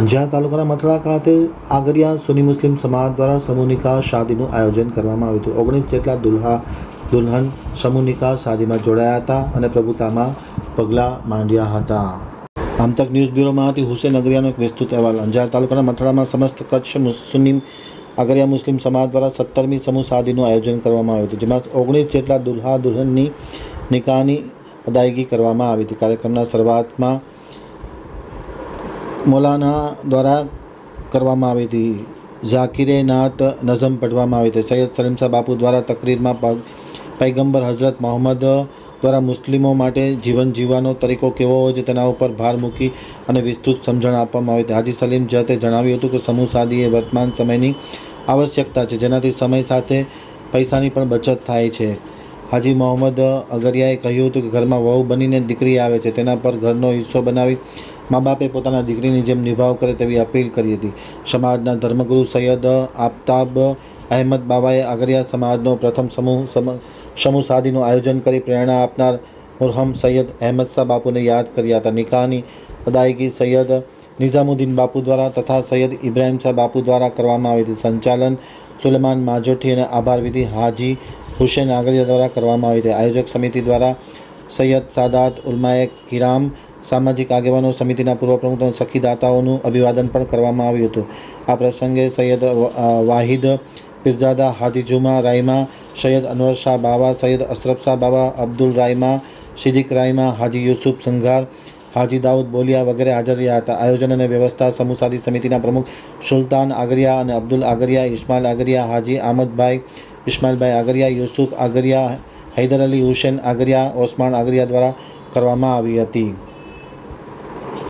અંજાર તાલુકાના મથડા ખાતે આગરિયા સુની મુસ્લિમ સમાજ દ્વારા સમૂહ શાદીનું આયોજન કરવામાં આવ્યું હતું. ઓગણીસ જેટલા દુલ્હા, દુલ્હન સમૂહ શાદીમાં જોડાયા હતા અને પ્રભુતામાં પગલાં માંડ્યા હતા. આમતક ન્યૂઝ બ્યુરોમાંથી હુસેન અગરિયાનો એક વિસ્તૃત અહેવાલ. અંજાર તાલુકાના મથડામાં સમસ્ત કચ્છ સુન્ની આગરિયા મુસ્લિમ સમાજ દ્વારા સત્તરમી સમૂહ શાદીનું આયોજન કરવામાં આવ્યું હતું, જેમાં ઓગણીસ જેટલા દુલ્હા, દુલ્હનની નિકાહની અદાયગી કરવામાં આવી હતી. કાર્યક્રમના શરૂઆતમાં મૌલાના દ્વારા કરવામાં આવી હતી. ઝાકિરે નાત નઝમ પઢવામાં આવી હતી. સૈયદ સલીમ શાહ બાપુ દ્વારા તકરીરમાં પગ, પૈગંબર હઝરત મોહમ્મદ દ્વારા મુસ્લિમો માટે જીવન જીવવાનો તરીકો કેવો હોય છે તેના ઉપર ભાર મૂકી અને વિસ્તૃત સમજણ આપવામાં આવી હતી. હાજી સલીમ જતે જણાવ્યું હતું કે સમૂહ સાદી એ વર્તમાન સમયની આવશ્યકતા છે, જેનાથી સમય સાથે પૈસાની પણ બચત થાય છે. હાજી મોહમ્મદ અગરિયાએ કહ્યું હતું કે ઘરમાં વહુ બનીને દીકરી આવે છે, તેના પર ઘરનો હિસ્સો બનાવી મા બાપે પોતાના દીકરીની જેમ નિભાવ કરે તેવી અપીલ કરી હતી. સમાજના ધર્મગુરુ સૈયદ આફતાબ અહેમદ બાબાએ આગરિયા સમાજનો પ્રથમ સમૂહ સમૂહ સાધીનું આયોજન કરી પ્રેરણા આપનાર મુરહમ સૈયદ અહેમદ શાહ બાપુને યાદ કર્યા હતા. નિકાહની અદાયગી સૈયદ નિઝામુદ્દીન બાપુ દ્વારા તથા સૈયદ ઇબ્રાહિમ શાહ બાપુ દ્વારા કરવામાં આવી હતી. સંચાલન સુલેમાન માજોઠી અને આભાર વિધિ હાજી હુસેન આગરિયા દ્વારા કરવામાં આવી હતી. આયોજક સમિતિ દ્વારા સૈયદ સાદાત ઉલમાએ કિરામ સામાજિક આગેવાનો સમિતિના પૂર્વ પ્રમુખ અને સખીદાતાઓનું અભિવાદન પણ કરવામાં આવ્યું હતું. આ પ્રસંગે સૈયદ વાહિદ, પીરઝાદા હાદીજુમા રાયમા, સૈયદ અનવર શાહ બાવા, સૈયદ અશરફ શાહ બાવા, અબ્દુલ રાયમા, સિદ્દીક રાયમા, હાજી યુસુફ સંઘાર, હાજી દાઉદ બોલિયા વગેરે હાજર રહ્યા હતા. આયોજન અને વ્યવસ્થા સમૂહ સાદી સમિતિના પ્રમુખ સુલતાન આગરિયા અને અબ્દુલ આગરિયા ઇસ્માઇલ આગરિયા, હાજી આમદભાઈ ઇસ્માઇલભાઈ આગરિયા યુસુફ આગરિયા હૈદર અલી હુસેન આગરિયા ઓસમાન આગરિયા દ્વારા કરવામાં આવી હતી.